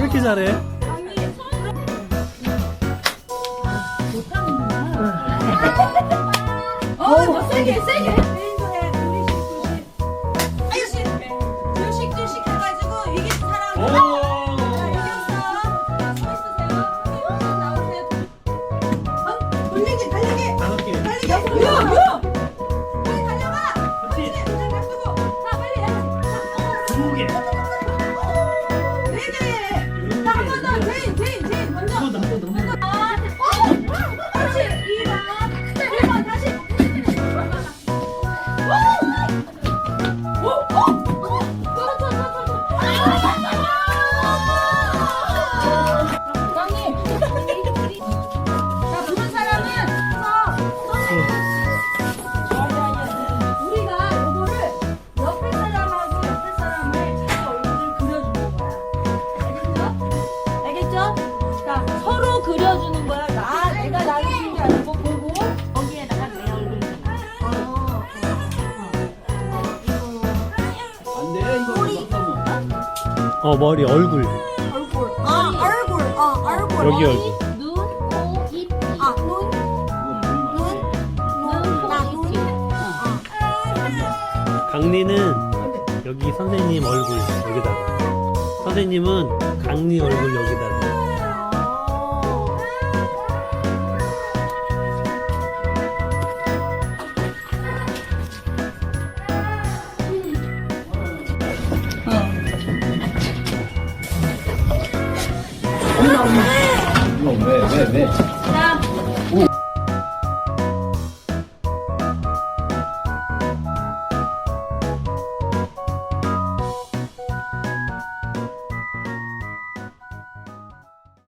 이렇게 잘해? 어, 더 세게, 세게. 둘씩, 둘씩, 둘씩 해가지고 이긴 사람. 오. 자, 여기 있어. 서 있으세요. 나오세요. 어, 돌리기, 달리기. 다섯 개. 달리기. 야, 야. 빨리 어 머리 얼굴. 얼굴. 아, 얼굴. 어, 얼굴. 여기 얼굴 눈, 코, 입, 아, 눈, 눈, 눈, 나 눈. 강리는 여기 선생님 얼굴 여기다가 선생님은 강리 얼굴 여기다가 นมนมเว้ยเว้ยเ